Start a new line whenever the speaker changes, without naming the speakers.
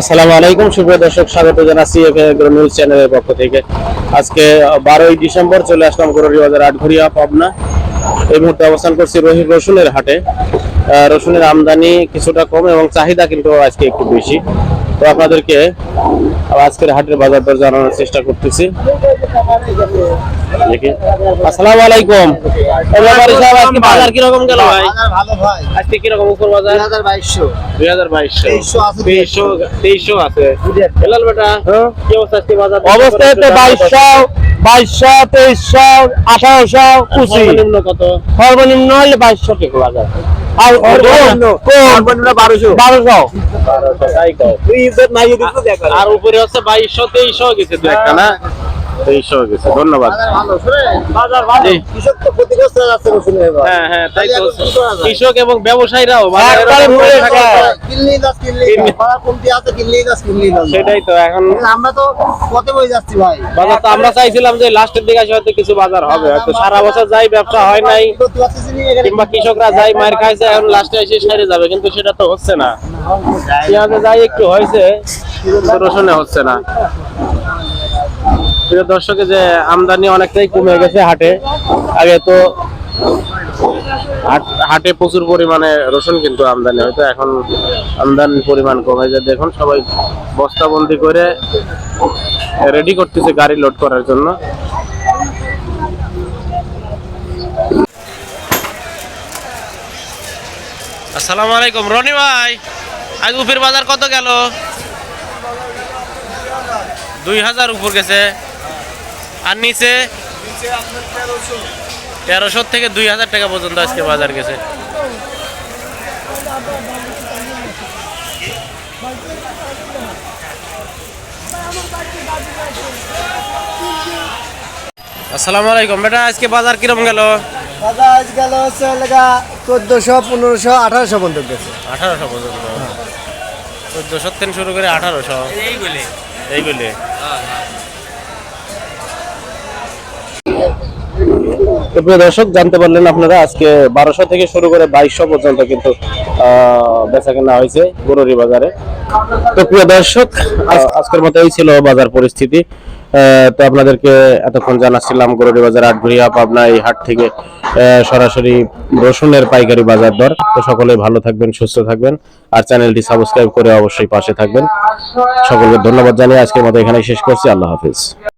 আসসালামু আলাইকুম, সুপ্রিয় দর্শক, স্বাগত জানাচ্ছি নিউজ চ্যানেলের পক্ষ থেকে। আজকে বারোই ডিসেম্বর চলে আসলাম গরুরি বাজার আটঘরিয়া, পাবনা। এই মুহূর্তে অবস্থান করছি রহি রসুনের হাটে। রসুনের আমদানি কিছুটা কম এবং চাহিদা কিন্তু আজকে একটু বেশি। তো আপনাদেরকে আজকের হাটের বাজার দর জানানোর চেষ্টা করতেছি। দেখি। আসসালামু আলাইকুম। ব্যাপারী সাহেব, আজকে বাজার কীরকম গেল ভাই?
ভালো ভাই
আজকে কীরকম উপর বাজার?
দুই হাজার বাইশশো।
দুই হাজার বাইশশো।
2300 আছে।
তেইশশো তেইশশো আছে। হেলাল বেটা কি অবস্থা আজকে বাজার?
অবস্থাতে বাইশশো বাইশশো তেইশশো আঠারোশো পঁচিশ।
সর্বনিম্ন কত?
সর্বনিম্ন হলে বাইশশো টাকা বাজার আর
বারোশো।
বারোশো।
আর উপরে হচ্ছে বাইশশো তেইশশো গেছে দু একটা না? তেইশশো গেছে ধন্যবাদ।
ভালো শুনে বাজার ভালো।
জি।
কৃষক তো ক্ষতিগ্রস্ত হয়ে
হ্যাঁ হ্যাঁ? কৃষক এবং ব্যবসায়ীরাও
কিনলেই যাস কিনলেই যাস। কমতি আছে কিনলেই যাস কিনলেই যাস
সেটাই তো এখন
আমরা তো পথে বই যাচ্ছি ভাই।
বাজার তো আমরা চাইছিলাম যে লাস্টের দিকে এসে হয়তো কিছু বাজার হবে হয়তো সারা বছর যাই ব্যবসা হয় নাই।
করতে পারতেছি না এখানে
কিংবা কৃষকরা যাই মায়ের খাইছে এখন লাস্টে এসে সেরে যাবে কিন্তু সেটা তো হচ্ছে না। পেঁয়াজে যাই একটু হয়েছে রসুনে হচ্ছে না। প্রিয় দর্শকে যে আমদানি অনেকটাই কমে গেছে হাটে আগে তো হাট- প্রচুর পরিমাণে রসুন কিন্তু আমদানি হয়তো এখন আমদানির পরিমাণ কমে যায়। দেখুন সবাই বস্তাবন্দি করে রেডি করতেছে গাড়ি লোড করার জন্য। আসসালামু আলাইকুম। রনি ভাই আজ উপের বাজার কত গেল? দুই হাজার উপর গেছে। আর নিচে? তেরোশো থেকে দুই হাজার টাকা পর্যন্ত আজকে বাজার গেছে। আসসালামু আলাইকুম বেটা আজকে বাজার কিরম গেল?
বাজার আজ গেল হচ্ছে চোদ্দশো পনেরোশো আঠারোশো পর্যন্ত গেছে।
আঠারোশো পর্যন্ত। চোদ্দশো থেকে শুরু করে আঠারোশো। এইগুলি এইগুলি তো দর্শক, জানতে পারলেন আপনারা আজকে বারোশো থেকে শুরু করে বাইশশো পর্যন্ত কিন্তু বেচা কেনা হয়েছে গরুরি বাজারে। তো প্রিয় দর্শক আজকের মতো এই ছিল বাজার পরিস্থিতি। তো আপনাদেরকে এতক্ষণ জানাচ্ছিলাম গরুরি বাজার আটঘরিয়া, পাবনা, এই হাট থেকে সরাসরি রসুনের পাইকারি বাজার দর। তো সকলেই ভালো থাকবেন, সুস্থ থাকবেন, আর চ্যানেলটি সাবস্ক্রাইব করে অবশ্যই পাশে থাকবেন। সকলকে ধন্যবাদ জানিয়ে আজকের মতো এখানে শেষ করছি। আল্লাহ হাফিজ।